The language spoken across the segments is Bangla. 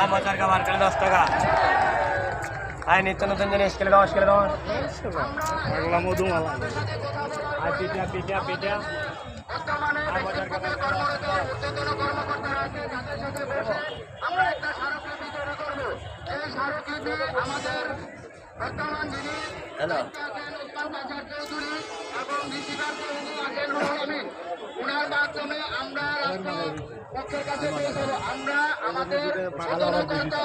আম হাজার কা বার করে দশ টাকা। আয় নিত্য নতুন জিনিস কিলো দশ কিলো দশ বাংলা মধুমালা আর পিঠা। আমরা একটা স্মারকলিপি তৈরি করব এই স্মারকলিপি আমাদের বর্তমান যিনি এবং আমিন ওনার মাধ্যমে আমরা আমরা আমাদের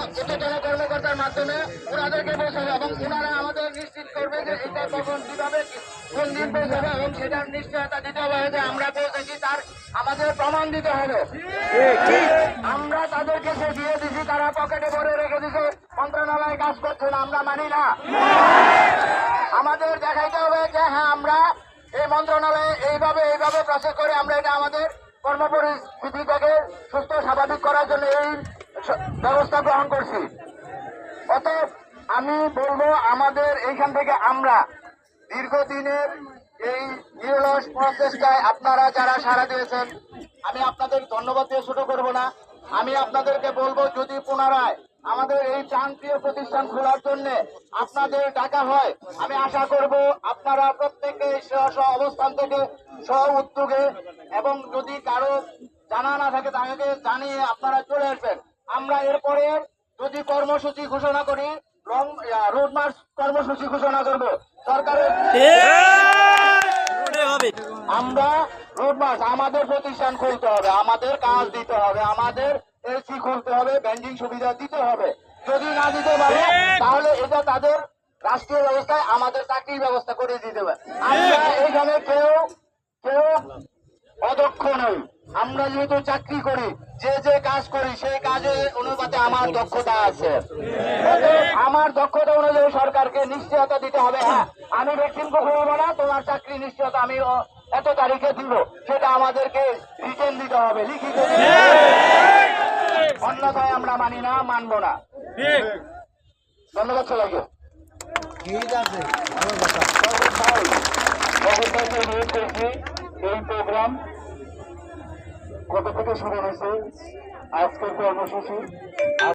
উচ্চতর কর্মকর্তার মাধ্যমে ওনাদেরকে পৌঁছাবো এবং ওনারা আমাদের নিশ্চিত করবে যে এটা কখন, কীভাবে কোন দিন পৌঁছাবে এবং সেটার নিশ্চয়তা দিতে হবে যে আমরা পৌঁছেছি তার আমাদের প্রমাণ দিতে হবে। আমরা তাদেরকে সে দিয়ে দিছি, তারা পকেটে ভরে রেখে দিছে, মন্ত্রণালয় কাজ করছে না, আমরা মানি না। আমাদের দেখাইতে হবে যে হ্যাঁ আমরা এই মন্ত্রণালয়ে এইভাবে এইভাবে প্রসেস করে আমরা এটা আমাদের কর্মপরিস্থিতিটাকে সুস্থ, স্বাভাবিক করার জন্য এই ব্যবস্থা গ্রহণ করছি। অতএব আমি বলব আমাদের এইখান থেকে আমরা দীর্ঘদিনের এই নিরলস প্রচেষ্টায় আপনারা যারা সাড়া দিয়েছেন, আমি আপনাদের ধন্যবাদ দিয়ে শুরু করব না। আমি আপনাদেরকে বলব যদি পুনরায় আমাদের এই প্রান্তীয় প্রতিষ্ঠান খোলার জন্য আপনাদের ডাকা হয়। আমি আশা করব আপনারা প্রত্যেকে অবস্থান থেকে স্ব উদ্যোগে এবং যদি কারও জানা না থাকে তাকে জানিয়ে আপনারা চলে আসবেন। আমরা এরপরে যদি কর্মসূচি ঘোষণা করি লং রোড কর্মসূচি ঘোষণা করব। সরকারের আমরা রোড মার্চ, আমাদের প্রতিষ্ঠান খুলতে হবে, আমাদের কাজ দিতে হবে, আমাদের এসি খুলতে হবে? ব্যাংকিং সুবিধা দিতে হবে। যদি না দিতে পারে তাহলে এটা তাদের রাষ্ট্রীয় ব্যবস্থায় আমাদের চাকরির ব্যবস্থা করে দিতে হবে। আমরা এখানে কেউ কেউ অদক্ষ নই। আমরা যেহেতু চাকরি করি যে যে কাজ করি সেই কাজে অনুপাতে আমার দক্ষতা আছে। আমার দক্ষতা অনুযায়ী সরকারকে নিশ্চয়তা দিতে হবে। হ্যাঁ আমি ভ্যাকসিন খুলবো না তোমার চাকরি নিশ্চয়তা আমি এত তারিখে দিব। সেটা আমাদেরকে রিটেন দিতে হবে লিখিত। অন্যথায় আমরা মানি না মানবো না। ধন্যবাদ সবাইকে। ঠিক আছে। এই প্রোগ্রাম কত থেকে শুরু হয়েছে? আজকের কর্মসূচি?